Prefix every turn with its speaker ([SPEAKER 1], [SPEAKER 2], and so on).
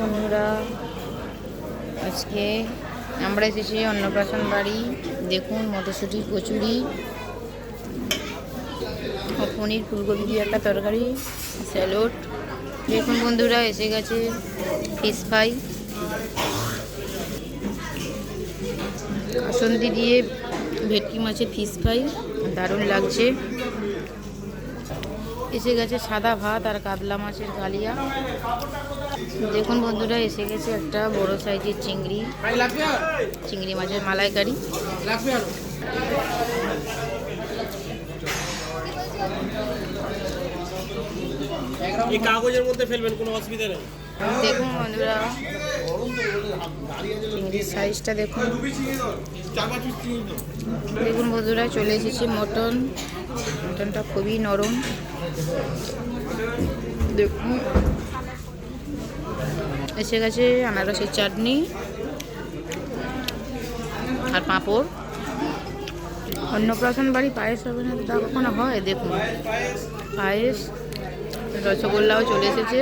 [SPEAKER 1] বন্ধুরা, আজকে আমরা এসেছি অন্নপ্রাশন বাড়ি। দেখুন, মটরশুঁটি, কচুরি পনির, ফুলকপি দিয়ে একটা তরকারি, স্যালোড। দেখুন বন্ধুরা, এসে গেছে ফিশ ফ্রাই কাসন্দি দিয়ে ভেটকি মাছের ফিশ ফ্রাই দারুণ লাগছে। এসে গেছে সাদা ভাত আর কাতলা মাছের কালিয়া। দেখুন বন্ধুরা এসে গেছে একটা বড় সাইজের চিংড়ি। চিংড়ি মাছের মালাইকারি।
[SPEAKER 2] এই কাগজের মধ্যে ফেলবেন কোনো অসুবিধা নেই।
[SPEAKER 1] দেখুন বন্ধুরা চিংড়ির সাইজটা দেখুন। দেখুন বন্ধুরা চলে এসেছে মটন। মটনটা খুবই নরম। দেখুন। এসে গেছে আনারসের চাটনি আর পাঁপড়। অন্নপ্রাশন বাড়ি পায়েস হবে না, তা কখনো হয়? দেখুন। পায়েস, রসগোল্লাও চলে এসেছে।